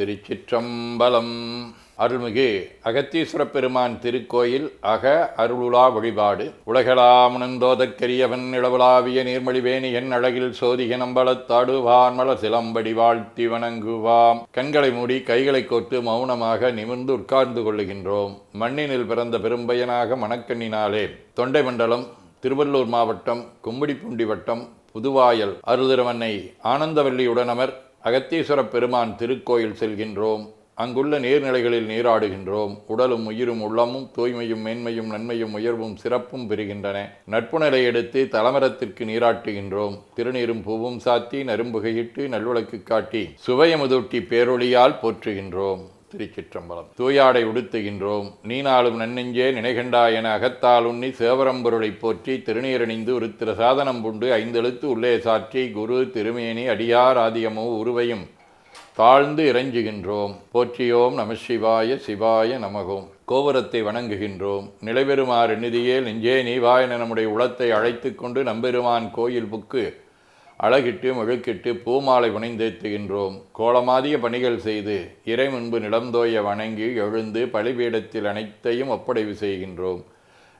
திருச்சிற்றம்பலம். அருள்மிகு அகத்தீஸ்வர பெருமான் திருக்கோயில் அக அருளுலா வழிபாடு. உலகளாமுணந்தோதற்கரியவன் இளவலாவிய நீர்மொழிவேணி என் அழகில் சோதிக நம்பளத்தாடுவான் மலர் சிலம்படி வாழ்த்தி வணங்குவாம். கண்களை மூடி கைகளை கோர்த்து மௌனமாக நிமிர்ந்து உட்கார்ந்து கொள்ளுகின்றோம். மண்ணினில் பிறந்த பெரும்பயனாக மணக்கண்ணினாலே தொண்டை மண்டலம் திருவள்ளூர் மாவட்டம் கும்மிடிப்பூண்டி வட்டம் புதுவாயல் அருதிரவன்னை ஆனந்தவல்லியுடனமர் அகத்தீஸ்வர பெருமான் திருக்கோயில் செல்கின்றோம். அங்குள்ள நீர்நிலைகளில் நீராடுகின்றோம். உடலும் உயிரும் உள்ளமும் தூய்மையும் மேன்மையும் நன்மையும் உயர்வும் சிறப்பும் பெறுகின்றன. நட்புணரை எடுத்து தலமரத்திற்கு நீராட்டுகின்றோம். திருநீரும் பூவும் சாத்தி நரும்புகையிட்டு நல்விளக்கு காட்டி சுவையமுதூட்டி பேரொளியால் போற்றுகின்றோம். திருச்சிற்றம்பலம். தூயாடை உடுத்துகின்றோம். நீனாலும் நன்னெஞ்சே நினைகண்டா என அகத்தால் உண்ணி சேவரம்பொருளை போற்றி திருநீரணிந்து ஒரு திரு சாதனம் புண்டு ஐந்தெழுத்து உள்ளே சாற்றி குரு திருமேனி அடியார் ஆதியமோ உருவையும் தாழ்ந்து இறைஞ்சுகின்றோம். போற்றியோம் நம சிவாய சிவாய நமகோம் கோபுரத்தை வணங்குகின்றோம். நிலைபெறுமாறு நிதியே நெஞ்சே நீவாயன நம்முடைய உளத்தை அழைத்து கொண்டு நம்பெருமான் கோயில் புக்கு அழகிட்டு முழுக்கிட்டு பூமாலை புனைந்தேத்துகின்றோம். கோலமாதிய பணிகள் செய்து இறை முன்பு நிலந்தோய வணங்கி எழுந்து பலிபீடத்தில் அனைத்தையும் ஒப்படைவு செய்கின்றோம்.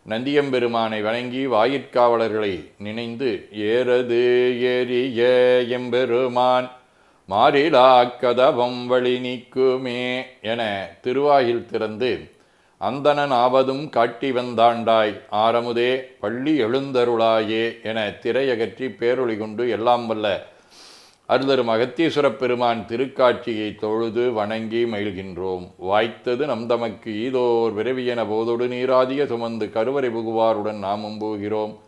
நந்தியம்பெருமானை வணங்கி வாயிற்காவலர்களை நினைந்து ஏறது ஏறிய எம்பெருமான் மாறிலா கதவம் வழி நீக்குமே என திருவாயில் திறந்து அந்தணன் ஆவதும் காட்டி வந்தாண்டாய். ஆரமுதே பள்ளி எழுந்தருளாயே என திரையகற்றி பேரொளி கொண்டு எல்லாம் வல்ல. அருளரும் அகத்தீஸ்வரப் பெருமான் திருக்காட்சியை தொழுது வணங்கி மகிழ்கின்றோம். வாய்த்தது நம் தமக்கு ஈதோர் விரவியன போதொடு நீராதிய சுமந்து கருவறை புகுவாருடன் நாமும் போகிறோம்.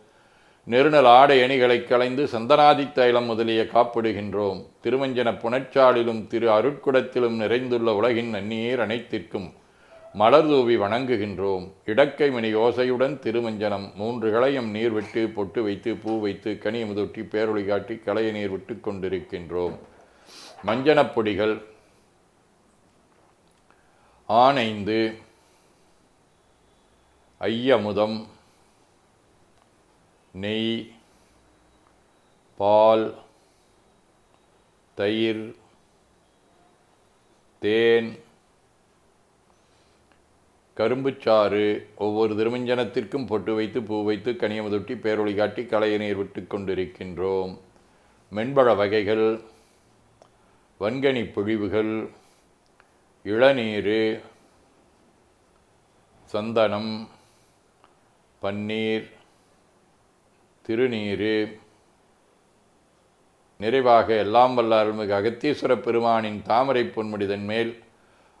நெருநல் ஆடை அணிகளைக் களைந்து சந்தனாதி தைலம் முதலிய காப்பிடுகின்றோம். திருமஞ்சன புனச்சாலிலும் திரு அருட்குடத்திலும் நிறைந்துள்ள உலகின் நன்னீர் அனைத்திற்கும் மலர் தூவி வணங்குகின்றோம். இடக்கை மணி யோசையுடன் திருமஞ்சனம். மூன்று களையும் நீர் விட்டு பொட்டு வைத்து பூ வைத்து கனியமுதொட்டி பேரொளி காட்டி களைய நீர் விட்டு கொண்டிருக்கின்றோம். மஞ்சனப் பொடிகள். ஆனைந்து ஐயமுதம். நெய். பால். தயிர். தேன். கரும்புச்சாறு ஒவ்வொரு திருமஞ்சனத்திற்கும் பொட்டு வைத்து பூ வைத்து கனியமுதொட்டி பேரொளி காட்டி களைய நீர் விட்டு கொண்டிருக்கின்றோம். மென்பழ வகைகள் வன்கனி பொழிவுகள் இளநீர் சந்தனம் பன்னீர் திருநீர் நிறைவாக எல்லாம் வல்ல அருள்மிகு அகத்தீஸ்வர பெருமானின் தாமரை பொன்முடிதன் மேல்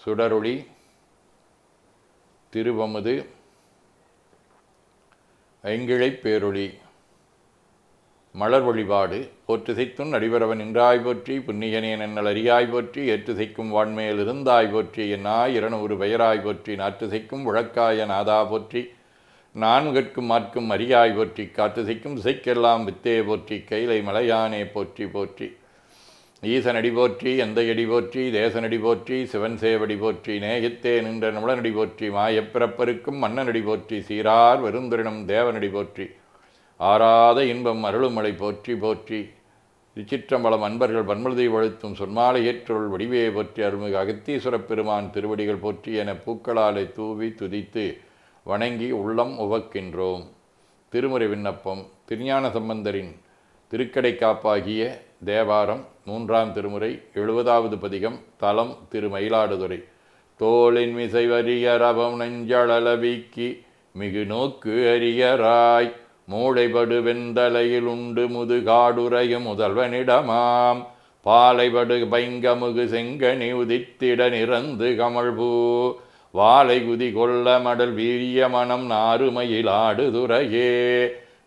சுடரொளி திருவமுது ஐங்கிழைப் பேரொளி மலர் வழிபாடு போற்றுசைத்துன் அடிவரவன் நின்றாய் போற்றி புன்னியனே நன்னல் அறியாய் போற்றி ஏற்றுசைக்கும் வான்மையில் இருந்தாய் போற்றி என்னாய் இரநூறு பெயராய் போற்றி நாற்றுசைக்கும் உழக்காய நாதா போற்றி நான்கற்கும் மாற்கும் அரியாய் போற்றி காற்றுசைக்கும் இசைக்கெல்லாம் வித்தே போற்றி கைலை மலையானே போற்றி போற்றி. ஈசனடி போற்றி எந்தையடி போற்றி தேசனடி போற்றி சிவன் சேவடி போற்றி நேகித்தே நின்ற நுளனடி போற்றி மாயப்பிறப்பருக்கும் மன்னனடி போற்றி சீரார் வெறுந்தரினம் தேவனடி போற்றி ஆறாத இன்பம் அருளுமலை போற்றி போற்றி. திருச்சிற்றம்பலம் அன்பர்கள் பன்மழுதை வழுத்தும் சொன்மாலை ஏற்றொருள் வடிவே போற்றி அருள்மிகு அகத்தீஸ்வரப் பெருமான் திருவடிகள் போற்றி என பூக்களாலை தூவி துதித்து வணங்கி உள்ளம் உவக்கின்றோம். திருமுறை விண்ணப்பம் திருஞான சம்பந்தரின் திருக்கடை காப்பாகிய தேவாரம் மூன்றாம் திருமுறை எழுபதாவது பதிகம் தலம் திரு மயிலாடுதுறை தோளின் மிசை வரியரபம் நெஞ்சளலவிக்கி மிகு நோக்கு அரியராய் மூளைபடு வெந்தலையில் உண்டு முதுகாடுரையும் முதல்வனிடமாம். பாலைபடு பைங்கமுகு செங்கனி உதித்திட நிறந்து கமழ்பூ வாழை குதி கொள்ள மடல் வீரிய மனம் நாறுமயிலாடுதுறையே.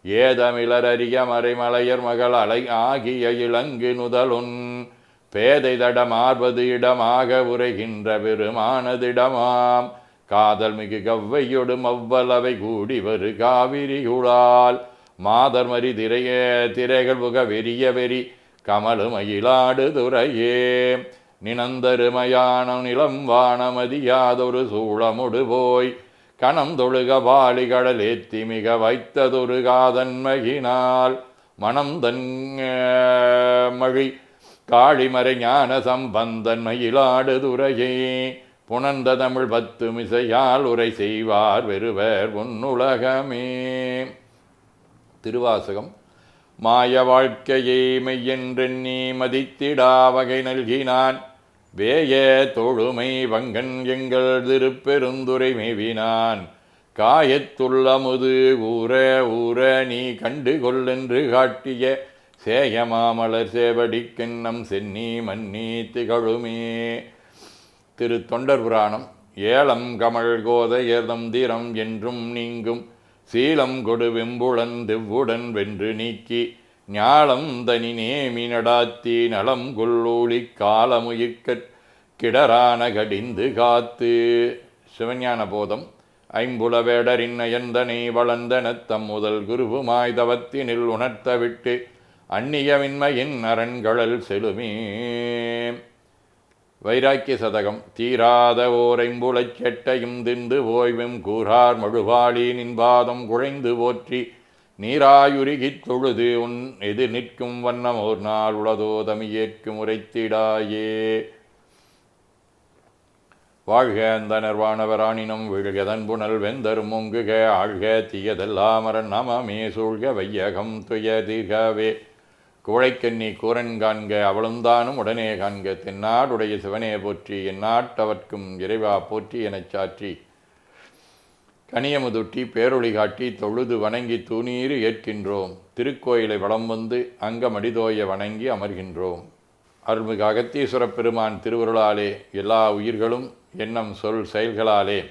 ஏதமிழர் அறிய மறைமலையர் மகள் அலை ஆகிய இளங்கு நுதலுன். பேதை தடமார்வது இடமாக உரைகின்ற பெருமானதிடமாம். காதல் மிகு கவ்வையொடும் அவ்வளவை கூடி வரு காவிரியுளால். மாதர் மறி திரைய திரைகள் புக வெறிய வெறி கமலு மயிலாடு துறையே. நினந்தருமையான நிலம் வானமதியாதொரு சூழமுடு போய். கணம் தொழுக வாளி மிக வைத்ததொரு காதன்மையினால் மனம் தன் மழி. காளிமறை ஞான சம்பந்தன் மயிலாடு துறையே. புணர்ந்த தமிழ் பத்து மிசையால் உரை செய்வார் வெறுவர் உன்னுலகமே. திருவாசகம். மாய வாழ்க்கையை மெய்யென்றெண்ணி மதித்திடா வகை நல்கினான். வேய தொழுமை வங்கன் எங்கள் திருப்பெருந்துரை மேவினான் காயத்துள்ளமுது ஊர ஊர நீ கண்டு கொள்ளென்று காட்டிய சேயமாமலர் சேவடிக்கெண்ணம் சென்னி மன்னி திகழுமே. திரு தொண்டர் புராணம் ஏலம் கமல் கோதையர்தம் தீரம் என்றும் நீங்கும் சீலம் கொடு வெம்புளன் திவ்வுடன் வென்று நீக்கி ஞாழம் தனி நேமி நடாத்தி நலம் கொல்லூழி காலமுயிர்க்கற் கிடரான கடிந்து காத்து. சிவஞான போதம் ஐம்புல வேடரின் அயந்தனை வளர்ந்தனத்தம் முதல் குருவுமாய் தவத்தினில் உணர்த்த விட்டு அந்நியமின்மையின் அரண்களல் செலுமே வைராக்கிய சதகம் தீராத ஓரைம்புலச் செட்டையும் திண்டு ஓய்வும் கூறார் மழுவாளி நின்பாதம் குழைந்து போற்றி நீராயுருகித் தொழுது உன் எதிர் நிற்கும் வண்ணம் ஒரு நாள் உளதோ தமியேற்கு முறைத்திடாயே வாழ்க அந்த நர்வாணவராணினம் விழுகதன் புனல் வெந்தர் முங்குக ஆழ்க தீயதெல்லாமரன் நமமே சூழ்க வையகம் துய தீர்கவே குழைக்கண்ணி கூரன் காண்க அவளுந்தானும் உடனே காண்க தென்னாடுடைய சிவனே போற்றி எந்நாட்டவர்க்கும் இறைவா போற்றி எனச் சாற்றி. கனியமுதுட்டி பேரொளி காட்டி தொழுது வணங்கி தூணீறு ஏற்கின்றோம். திருக்கோயிலை வளம் வந்து அங்கமடிதோய வணங்கி அமர்கின்றோம். அருள்மிகு அகத்தீஸ்வரப் பெருமான் திருவருளாலே எல்லா உயிர்களும் எண்ணம் சொல் செயல்களாலே.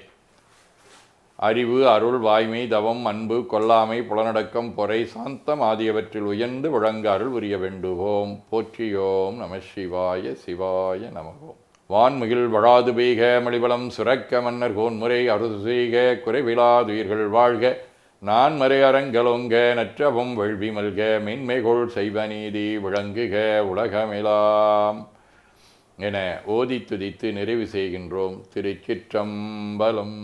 அறிவு அருள் வாய்மை தவம் அன்பு கொல்லாமை புலனடக்கம் பொறை சாந்தம் ஆகியவற்றில் உயர்ந்து விளங்க அருள் புரிய வேண்டுவோம். போற்றியோம் நம சிவாய சிவாய நமகோம். வான்மிகில் வழாது பெய்க மலிவளம் சுரக்க மன்னர் கோன்முறை அறுது செய்க குறைவிலாதுயிர்கள் வாழ்க. நான் மறை அரங்கலோங்க நற்றவும் வெள்வி மல்க மென்மைகொள் செய்வ நீதி விளங்குக உலகமிலாம். என ஓதி துதித்து நிறைவு செய்கின்றோம் திருச்சிற்றம்பலம்.